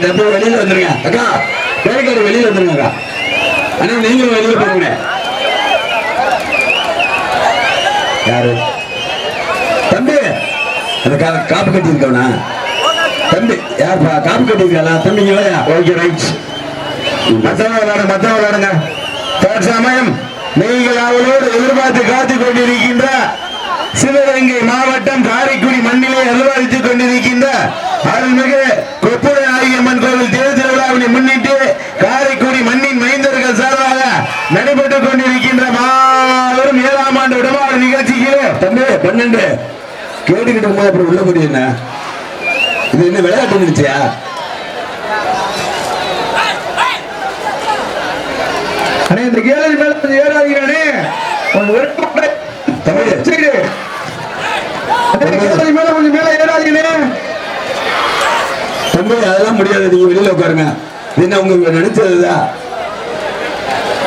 பேரிக்காட்டு அப்படியே வெளியில வந்துருங்க. அக்கா பேரிக்காடு வெளியில வந்துருங்க அக்கா. அண்ணா நீங்களும் வெளியில போங்க யாரு? தம்பி அந்த காப்பு கட்டி இருக்கவனா தம்பி யாருப்பா? காப்பு கட்டி இருக்கா தம்பி இங்க ஓகே ரைட். மத்தவங்க விளாடுங்க மத்தவங்க விளாடுங்க தற்சமயம் நீங்கள் அவளோடு எதிர்பார்த்து காத்துக் கொண்டிருக்கின்ற சிவகங்கை மாவட்டம் காரைக்குடி மண்ணிலே அலுவலித்துக் கொண்டிருக்கின்ற அருள்மிகு கொப்புரை ஆகியம்மன் கோவில் தேர் திருவிழாவினை முன்னிட்டு காரைக்குடி மண்ணின் மைந்தர்கள் சார்பாக நடைபெற்றுக் கொண்டிருக்கின்ற மாபெரும் ஏழாம் ஆண்டு விடமாடு நிகழ்ச்சிக்கு தம்பி பன்னெண்டு. கேட்டுக்கிட்டு இருக்கும்போது அப்புறம் உள்ள முடியும் என்ன? இது என்ன விளையாட்டு நிகழ்ச்சியா அண்ணே இந்த கேளரி மேல கொஞ்சம் ஏறாதீங்கண்ணே கொஞ்சம் விருப்பப்பட தம்பி சரி அண்ணே கேளரி மேல கொஞ்சம் மேல ஏறாதீங்கண்ணே தம்பி அதெல்லாம் முடியாது. நீங்க வெளியில உட்காருங்க. என்ன உங்க நினைச்சதுதான்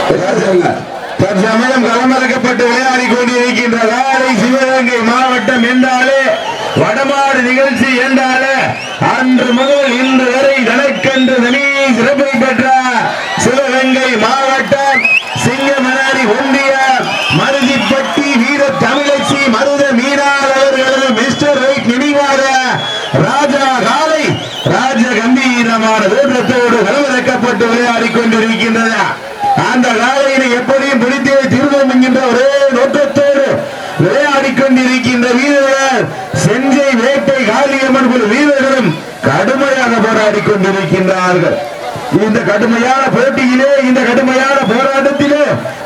பேசுங்க. தற்சமயம் களமிறக்கப்பட்டு விளையாடி கொண்டிருக்கின்ற காலை சிவகங்கை மாவட்டம் என்றாலே வடமாடு நிகழ்ச்சி என்றாலே அன்று முதல் இன்று வரை தனக்கென்று தனி சிறப்பை பெற்ற சிவகங்கை மாவட்டம் சிங்கமனாரி ஒன்றிய மருதிப்பட்டி வீர தமிழச்சி மருத மீனாள் அவர்களது மிஸ்டர் ரைட் நினைவாக ராஜா காலை ராஜ கம்பீரமான தோற்றத்தோடு களமிறக்கப்பட்டு விளையாடி கொண்டிருக்கின்றன அந்த காலையினை எப்படியும் பிடித்தே திருவோம் என்கின்ற ஒரே நோக்கத்தோடு விளையாடி கொண்டிருக்கின்ற வீரர்கள் செஞ்சை வேட்டை காளியம்மன் குழு வீரர்களும் கடுமையாக போராடி கொண்டிருக்கின்றார்கள். இந்த கடுமையான போட்டியிலே இந்த கடுமையான போராட்டத்திலே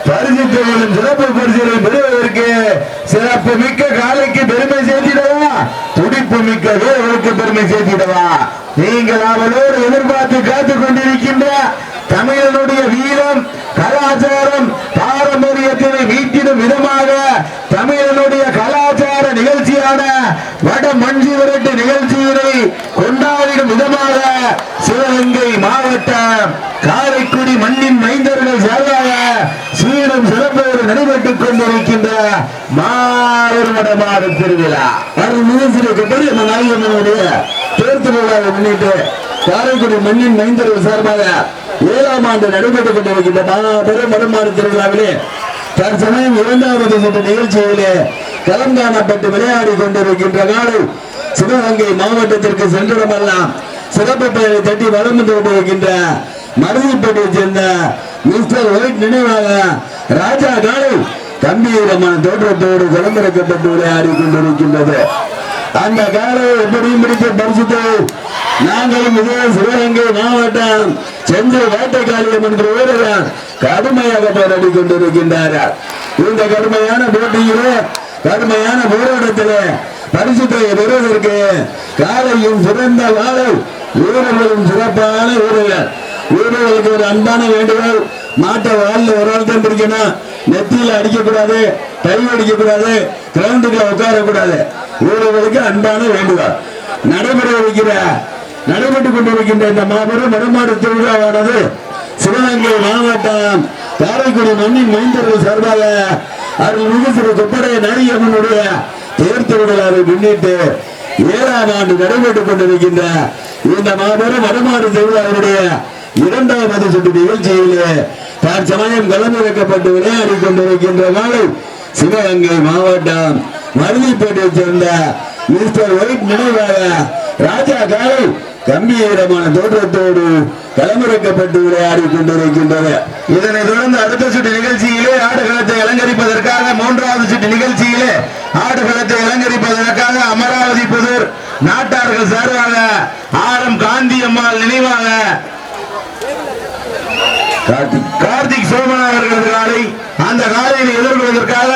பரிசுத்தவர்களும் சிறப்பு பரிசுகளும் பெறுவதற்கு சிறப்பு மிக்க காலைக்கு பெருமை சேர்த்திடவா? துடிப்பு மிக்க வீரர்களுக்கு பெருமை சேர்த்திடவா? நீங்கள் அவளோடு எதிர்பார்த்து காத்துக் கொண்டிருக்கின்ற தமிழனுடைய வீரம் கலாச்சாரம் பாரம்பரியத்தினை மீட்டிடும் விதமாக தமிழனுடைய காரைக்குடி மண்ணின் மைந்தர்கள் சார்பாக சீரும் சிறப்போடு நடைபெற்றுக் கொண்டிருக்கின்ற மாபெரும் மாத திருவிழா. அருள் மிகச்சிறு பெரிய தேர் திருவிழாவை முன்னிட்டு காரைக்குடி மண்ணின் மைந்தர்கள் சார்பாக ஏழாம் ஆண்டு நடைபெற்றுக் கொண்டிருக்கின்ற மாபெரும் வடமாறு திருவிழாவிலே தற்சமயம் இரண்டாவது சுற்று நிகழ்ச்சியிலே களம் காணப்பட்டு விளையாடி கொண்டிருக்கின்ற நாடு சிவகங்கை மாவட்டத்திற்கு சென்றிடமெல்லாம் சிறப்பு பெயரை தட்டி வளம் வந்து கொண்டிருக்கின்ற மருதிப்பட்டியை சேர்ந்த மிஸ்டர் ஒயிட் நினைவாக ராஜா காலை கம்பீரமான தோற்றத்தோடு களமிறக்கப்பட்டு விளையாடி கொண்டிருக்கின்றது அந்த காலை எப்படியும் பிடித்து பரிசுத்து நாங்களும் இதே சிவகங்கை மாவட்டம் செஞ்சை வேட்டைக்காளியம் என்று ஊரில் கடுமையாக போராடி கொண்டிருக்கின்றார்கள் இந்த கடுமையான போட்டியிலே கடுமையான போராட்டத்திலே பரிசுத்தை பெறுவதற்கு காலையும் சிறந்த வாழை வீரர்களும் சிறப்பான வீரர்கள் உரிமைகளுக்கு ஒரு அன்பான வேண்டுகோள். மாட்டை வாழ்ல ஒரு ஆள் தான் பிடிக்கணும். நெத்தியில அடிக்கக்கூடாது கை அடிக்கக்கூடாது கிரவுண்டுக்குள்ள உட்காரக்கூடாது. வீரர்களுக்கு அன்பான வேண்டுகோள். நடைபெற வைக்கிற நடைபெற்றுக் கொண்டிருக்கின்ற இந்த மாபெரும் வடமாடு திருவிழாவானது சிவகங்கை மாவட்டம் காரைக்குடி மண்ணின் மைந்தர்கள் சார்பாக அருள்மிகு திரு கொப்படை நாயகமனுடைய தேர் திருவிழாவை முன்னிட்டு ஏழாம் ஆண்டு நடைபெற்றுக் கொண்டிருக்கின்ற இந்த மாபெரும் வடமாடு திருவிழாவினுடைய இரண்டாவது சுற்று நிகழ்ச்சியிலே தற்சமயம் களமிறக்கப்பட்டு விளையாடி கொண்டிருக்கின்ற நாளை சிவகங்கை மாவட்டம் மருதிப்பேட்டையைச் சேர்ந்த மிஸ்டர் ஒயிட் நினைவாக ராஜா காலை கம்பீரமான தோற்றத்தோடு களமிறக்கப்பட்டு விளையாடி கொண்டிருக்கின்றது. இதனைத் தொடர்ந்து அடுத்த சுற்று நிகழ்ச்சியிலே ஆடுகளத்தை அலங்கரிப்பதற்காக மூன்றாவது சுற்று நிகழ்ச்சியிலே ஆடுகளத்தை அலங்கரிப்பதற்காக அமராவதி புதூர் நாட்டார்கள் சார்பாக ஆர் எம் காந்தி அம்மாள் நினைவாக கார்த்திக் கார்த்திக் சோமனா அவர்களது காலை அந்த காலையை எதிர்கொள்வதற்காக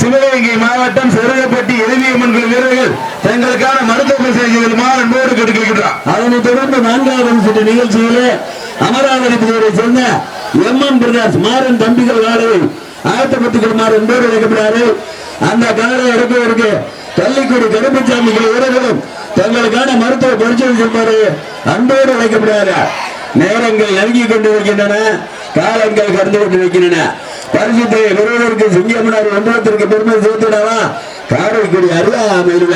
சிவகங்கை மாவட்டம் செருகப்பட்டி எளிமையம்மன் வீரர்கள் தங்களுக்கான மருத்துவ பரிசோதனைகள் அன்போடு கேட்டுக்கொள்கிறார் அதனைத் தொடர்ந்து நான்காவது சுற்று நிகழ்ச்சியிலே அமராவதி புதூரை சேர்ந்த எம் எம் பிரகாஷ் மாறன் தம்பிகள் காலை ஆயத்தப்பட்டுகள் மாறு என்போடு அழைக்கப்படுகிறார்கள். அந்த காலை எடுப்பதற்கு கள்ளிக்குடி கருப்பசாமி வீரர்களும் தங்களுக்கான மருத்துவ பரிசோதனை அன்போடு அழைக்கப்படுகிறார்கள். நேரங்கள் நெருங்கி கொண்டிருக்கின்றன காலங்கள் கடந்து கொண்டிருக்கின்றன. பரிசுத்தை பெறுவதற்கு சிங்கமனார் ஒன்றத்திற்கு பெருமை சேர்த்துடவா? காரைக்குடி அருகாமையில்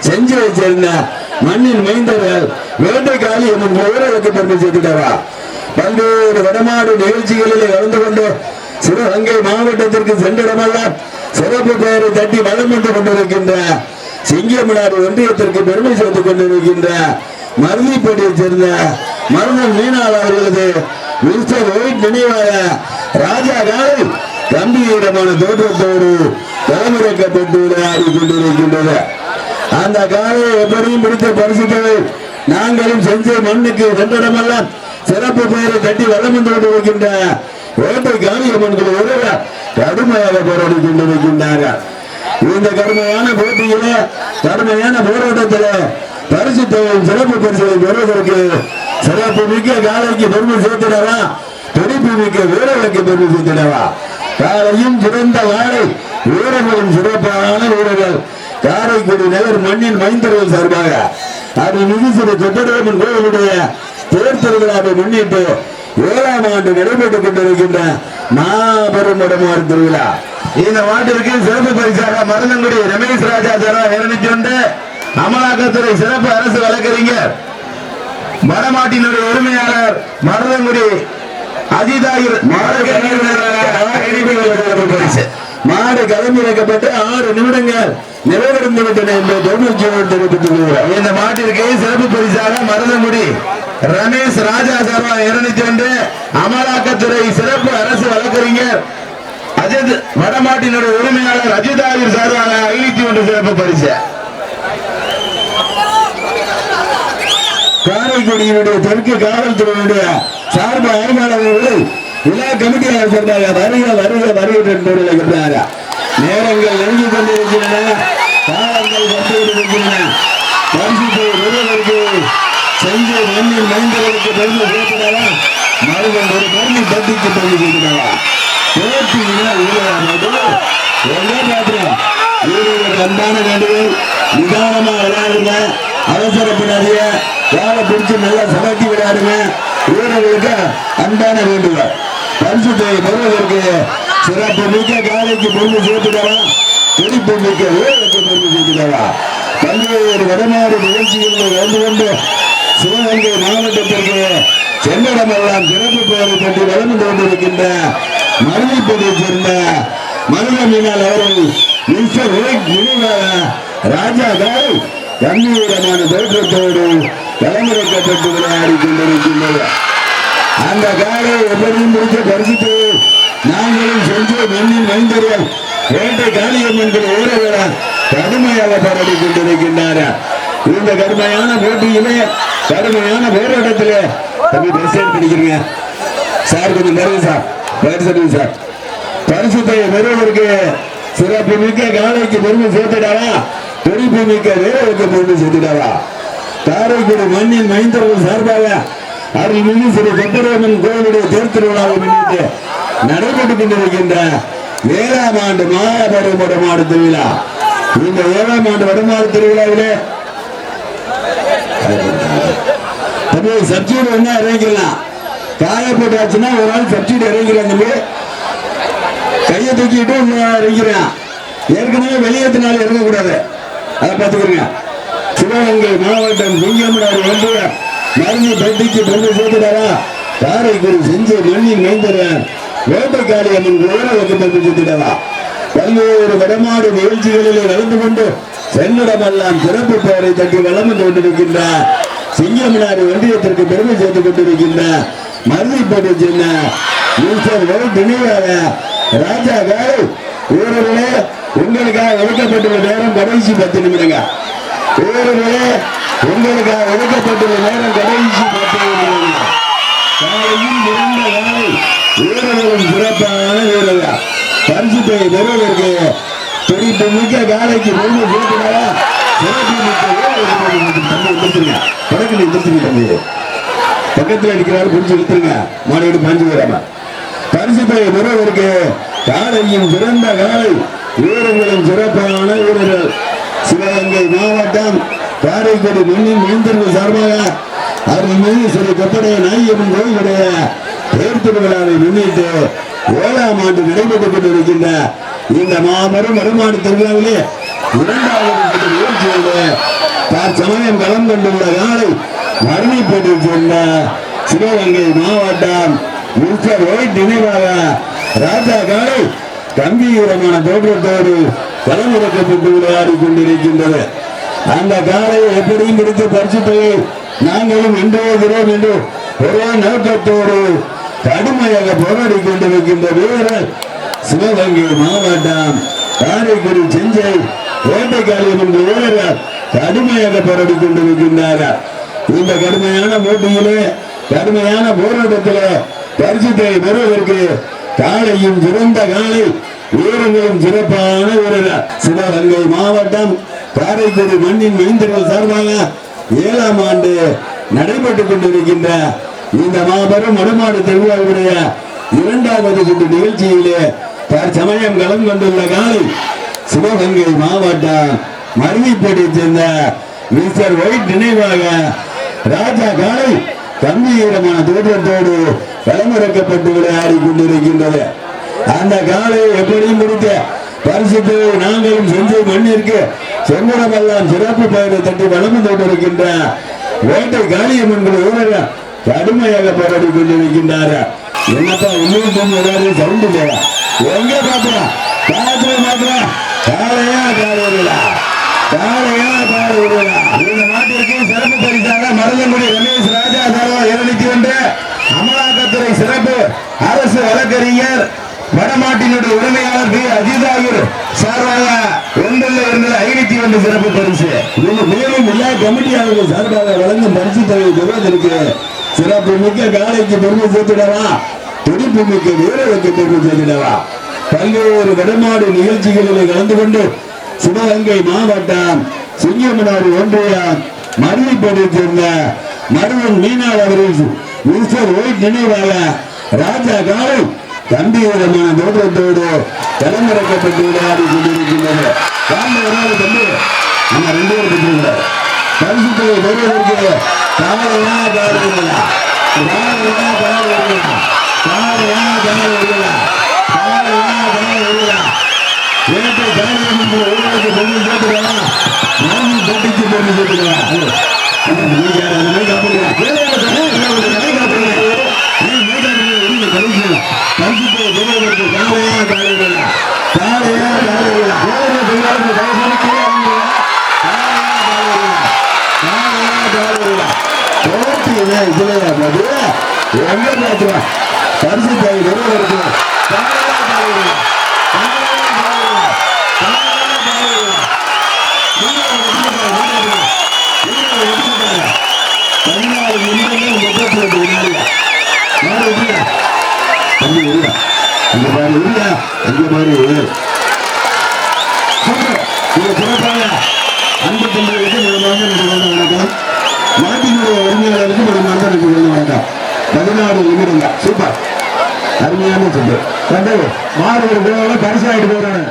செஞ்சு வச்சிருந்த மண்ணின் மைந்தர்கள் வேட்டைக்காலி என்னும் ஊரலுக்கு பெருமை சேர்த்துடவா? பல்வேறு வடமாடு நிகழ்ச்சிகளில் கலந்து கொண்டு சிவகங்கை மாவட்டத்திற்கு சென்றிடமெல்லாம் சிறப்பு பெயரை தட்டி வளம் வந்து கொண்டிருக்கின்ற சிங்கமனார் ஒன்றியத்திற்கு பெருமை சேர்த்துக் கொண்டிருக்கின்ற மருதிப்பேட்டையைச் சேர்ந்த மருதன் மீனால் அவர்களது மிஸ்டர் ஒயிட் நினைவாக ராஜா காலை கம்பீரமான தோற்றத்தோடு தலைமுறைக்கப்பட்டு விளையாடி கொண்டிருக்கின்றது. அந்த காலை எப்படியும் பிடித்த பரிசுத்தவை. நாங்களும் செஞ்ச மண்ணுக்கு சென்றடமெல்லாம் சிறப்பு பெயரை கட்டி வளம் தோட்டு கொண்டிருக்கின்ற வேட்டை காளியம்மன்கள் ஒருவர் கடுமையாக போராடி கொண்டிருக்கின்றார்கள். இந்த கடுமையான போட்டியில கடுமையான போராட்டத்திலே பரிசு தொகை சிறப்பு பரிசுகளை பெறுவதற்கு சிறப்பு மிக்க காலைக்கு பெருமை சேர்த்திடவா? துடிப்பு மிக்க வீரர்களுக்கு பெருமை சேர்த்திடவா? காலையும் சிறந்த வாழை. வீரர்களும் சிறப்பான வீரர்கள். காரைக்குடி நகர் மண்ணின் மைந்தர்கள் சார்பாக. அது மிகுசிறு சொத்தரவன் கோவிலுடைய தேர் திருவிழாவை முன்னிட்டு ஏழாம் ஆண்டு நடைபெற்றுக் கொண்டிருக்கின்ற மாபெரும் உடமாறு திருவிழா. இந்த மாட்டிற்கு சிறப்பு பரிசாக மருதங்குடி ரமேஷ் ராஜா தரா இருநூத்தி அமலாக்கத்துறை சிறப்பு அரசு வழக்கறிஞர் வடமாட்டினுடைய உரிமையாளர் மருதங்குடி அஜிதாகிர் பரிசு மாடு களமிறக்கப்பட்டு ஆறு நிமிடங்கள் நிறைவடைந்து விட்டன என்ற தெரிவித்துக் கொள்கிறோம் இந்த மாட்டிற்கு சிறப்பு பரிசாக மருதங்குடி ரமேஷ் ராஜா சர்மா இருநூத்தி ஒன்று அமலாக்கத்துறை சிறப்பு அரசு வழக்கறிஞர் அஜித் வடமாட்டினுடைய உரிமையாளர் அஜித் ஆகிர் சார்பாக ஐநூத்தி ஒன்று சிறப்பு பரிசு. காரைக்குடியினுடைய தெற்கு காவல்துறையினுடைய சார்பு ஆய்வாளர்கள் விழா கமிட்டியாளர் சொன்னாங்க வருக வருக வருக என்று இருக்கிறாங்க நேரங்கள் நெருங்கி கொண்டிருக்கின்றன காலங்கள் வந்து கொண்டிருக்கின்றன. பரிசுத்தை ஒருவருக்கு செஞ்சு மண்ணின் மைந்தர்களுக்கு பெருமை சேர்க்கிறாரா மருதன் ஒரு பெருமை பத்திக்கு பெருமை சேர்க்கிறாரா போட்டியினா உருவானது எங்கே பாத்திரம் அன்பான வேண்டுகோள் நிதானமா விளையாடுங்க. அவசரப்படாதீங்க. வேலை பிடிச்சு நல்லா சமைக்கி விளையாடுங்க. வீரர்களுக்கு அன்பான வேண்டுகோள். பரிசுத்தை பெறுவதற்கு சிறப்பு மிக்க காலைக்கு பெருமை சேர்த்துடவா துடிப்பு மிக்க வீரருக்கு பெருமை சேர்த்துடவா பல்வேறு வடநாடு நிகழ்ச்சிகளில் கலந்து கொண்டு சிவகங்கை மாவட்டத்திற்கு சென்னிடமெல்லாம் சிறப்பு பெயரை பற்றி வளர்ந்து கொண்டிருக்கின்ற மருதிப்பதியைச் சேர்ந்த மருத மீனால் அவர்கள் மிஸ்டர் ராஜா கால் கம்பீரமான தோற்றத்தோடு தலைமுறைக்கப்பட்டு விளையாடி கொண்டிருக்கின்றது அந்த காலை எப்படியும் முடிக்க பரிசுத்து நாங்களும் சென்று மண்ணில் மைந்தர்கள் வேட்டை காளியம்மன்கள் ஊரவர கடுமையாக போராடி கொண்டிருக்கின்றார்கள் இந்த கடுமையான போட்டியிலே கடுமையான போராட்டத்திலே தம்பி ட்ரெஸ் பிடிக்கிறீங்க சார் கொஞ்சம் நிறைய சார். பரிசு சார் பரிசுத்தை பெறுவதற்கு சிறப்பு மிக்க காலைக்கு பெருமை சேர்த்துடாவா துடிப்பு தேவருக்கு வீரருக்கு பெருமை சேர்த்துடாவா காரைக்குடி மண்ணின் மைந்தர்கள் சார்பாக அருள்மிகு ஸ்ரீ கொத்தராமன் கோவிலுடைய தேர் திருவிழாவை முன்னிட்டு நடைபெற்றுக் கொண்டிருக்கின்ற ஏழாம் ஆண்டு மாபெரும் வடமாடு திருவிழா. இந்த ஏழாம் ஆண்டு வடமாடு திருவிழாவிலே தம்பி சப்சிடி வேணா இறங்கிக்கலாம் காயப்பட்டாச்சுன்னா ஒரு ஆள் சப்சிடி இறங்கிக்கலாம் தம்பி? கையை தூக்கிட்டு இன்னும் இறங்கிறான் ஏற்கனவே வெளியேற்றினால இறங்கக்கூடாது. அதை பார்த்துக்கிறீங்க சிவகங்கை மாவட்டம் சிங்கமனார் வந்து மருந்து பெட்டிக்கு பெருமை சேர்த்துட்டாரா? காரைக்குடி செஞ்சு மண்ணி மைந்தர வேட்டைக்காளி அம்மன் ஊரகத்துக்கு பெருமை சேர்த்துட்டாரா? பல்வேறு வடமாடு நிகழ்ச்சிகளில் நடந்து கொண்டு சென்னிடமெல்லாம் சிறப்பு பெயரை தட்டி வளம் வந்து கொண்டிருக்கின்ற சிங்கமனார் ஒன்றியத்திற்கு பெருமை சேர்த்துக் கொண்டிருக்கின்ற மருதிப்பேட்டை சேர்ந்த மிஸ்டர் வெறும் ராஜா காலை வீரர்களே உங்களுக்காக ஒதுக்கப்பட்டுள்ள நேரம் கடைசி பத்து நிமிடங்க. வீரர்களே உங்களுக்காக ஒதுக்கப்பட்டுள்ள நேரம் கடைசி பத்து நிமிடங்க. காலையும் இருந்த காலை வீரர்களும் சிறப்பான வீரர்கள். பரிசுத்தை பெறுவதற்கு துடிப்பு மிக்க காலைக்கு பெருமை சேர்க்கிறாரா சிறப்பு மிக்க வீரர்களுக்கு படத்தில் எந்திரிச்சிருங்க தம்பி பக்கத்தில் அடிக்கிறாரு பிடிச்சி இழுத்துருங்க மாடு பாஞ்சு வராம. பரிசுத்தை பெறுவதற்கு காலையும் சிறந்த காலை வீரர்களும் சிறப்பான வீரர்கள். சிவகங்கை மாவட்டம் காரைக்குடி மண்ணின் மைந்தர்கள் சார்பாக அருள்மிகு சிறு கப்படைய நாயகன் கோயிலுடைய தேர் விழாவை முன்னிட்டு ஏழாம் ஆண்டு நடைபெற்றுக் கொண்டிருக்கின்ற இந்த மாபெரும் வருமான திருவிழாவிலே இரண்டாவது சுற்று தற்சமயம் களம் கொண்டுள்ள காலை மருணிப்பேட்டை சேர்ந்த சிவகங்கை மாவட்டம் மிஸ்டர் ஒயிட் நினைவாக ராஜா காலை கம்பீரமான தோற்றத்தோடு களமிறக்கப்பட்டு விளையாடி கொண்டிருக்கின்றது. அந்த காலையை எப்படியும் பிடித்து பரிசுத்தை நாங்களும் இன்றுகிறோம் என்று ஒரே நோக்கத்தோடு கடுமையாக போராடி கொண்டிருக்கின்ற வீரர் சிவகங்கை மாவட்டம் காரைக்குடி செஞ்சை கோட்டைக்காலியம் என்று வீரர் கடுமையாக போராடி கொண்டிருக்கின்றார்கள் இந்த கடுமையான போட்டியிலே கடுமையான போராட்டத்திலே பரிசுத்தை பெறுவதற்கு காலையும் சிறந்த காலை வீரர்களும் சிறப்பான வீரர்கள். சிவகங்கை மாவட்டம் காரைக்குடி மண்ணின் மைந்தர்கள் சார்பாக ஏழாம் ஆண்டு நடைபெற்றுக் கொண்டிருக்கின்ற இந்த மாபெரும் வடமாடு திருவிழாவுடைய இரண்டாவது சுற்று நிகழ்ச்சியிலே தற்சமயம் கலந்து கொண்டுள்ள காலை சிவகங்கை மாவட்டம் மருவிப்பேட்டை சேர்ந்த மிஸ்டர் ஒயிட் நினைவாக ராஜா காலை கம்பீரமான தோற்றத்தோடு களமிறக்கப்பட்டு விளையாடி கொண்டிருக்கின்றது அந்த காலையை எப்படியும் முடித்த பரிசுத்தை நாங்களும் செஞ்சு மண்ணிற்கு செங்குடமெல்லாம் சிறப்பு பயிரை தட்டி வளர்ந்து கொண்டிருக்கின்ற வேட்டை காளியம்மன் ஊரக கடுமையாக போராடி கொண்டிருக்கின்றார்கள் என்னப்பா இன்னும் பொண்ணு ஏதாவது சவுண்ட் இல்லையா எங்க பாத்துறா பாத்துல மாத்திரா காலையா காலையா இந்த நாட்டிற்கு சிறப்பு பரிசாக மருதங்குடி ரமேஷ் ராஜா சாரா இருநூத்தி ஒன்று அமலாக்கத்துறை சிறப்பு அரசு வழக்கறிஞர் வடமாட்டினுடைய உரிமையாளர் பி. அஜிதாகூர் சார்பாக ஒன்றில் இருந்தது ஐநூத்தி ஒன்று சிறப்பு பரிசு. இது மேலும் எல்லா கமிட்டியாளர்கள் சார்பாக வழங்கும் பரிசு தொகை பெறுவதற்கு சிறப்பு மிக்க காலைக்கு பெருமை சேர்த்திடவா? துடிப்பு மிக்க வீரருக்கு பெருமை சேர்த்திடவா? பல்வேறு வடமாடு நிகழ்ச்சிகளில் கலந்து கொண்டு சிவகங்கை மாவட்டம் சிங்கமனார் ஒன்றியம் மருவிப்பேட்டை சேர்ந்த மருவன் மீனால் அவர்கள் நினைவாக ராஜா காலை கம்பீரமான தோற்றத்தோடு களமிறக்கப்பட்டு விளையாடி கொண்டிருக்கின்றது. தம்பி நம்ம ரெண்டு பேரும் பெற்றுக்கிறார் பரிசுத்தவை பெறுவதற்கு காலையா காலையா? காலையா காலையா? காலையா காலையா? காலையா காலையா? வேட்டை போட்டு பொண்ணு சேர்த்துக்கலாம் நானும் தொட்டிக்கு நீங்க பதினாலு நிமிடமே முப்பத்தி ரெண்டு வினாடி யாரு இல்லையா தம்பி இல்லையா இங்க பாரு இல்லையா இங்க பாரு. இங்க சிறப்பாக அன்பு தம்பர்களுக்கு முதலாக நடந்து வணக்கம் நாட்டினுடைய அறிஞர்களுக்கு முதலாக நடந்து வணக்கம் பதினாறு நிமிடங்க சூப்பர். அருமையான சூப்பர் மாணவர்கள் பரிசாயிட்டு போறாங்க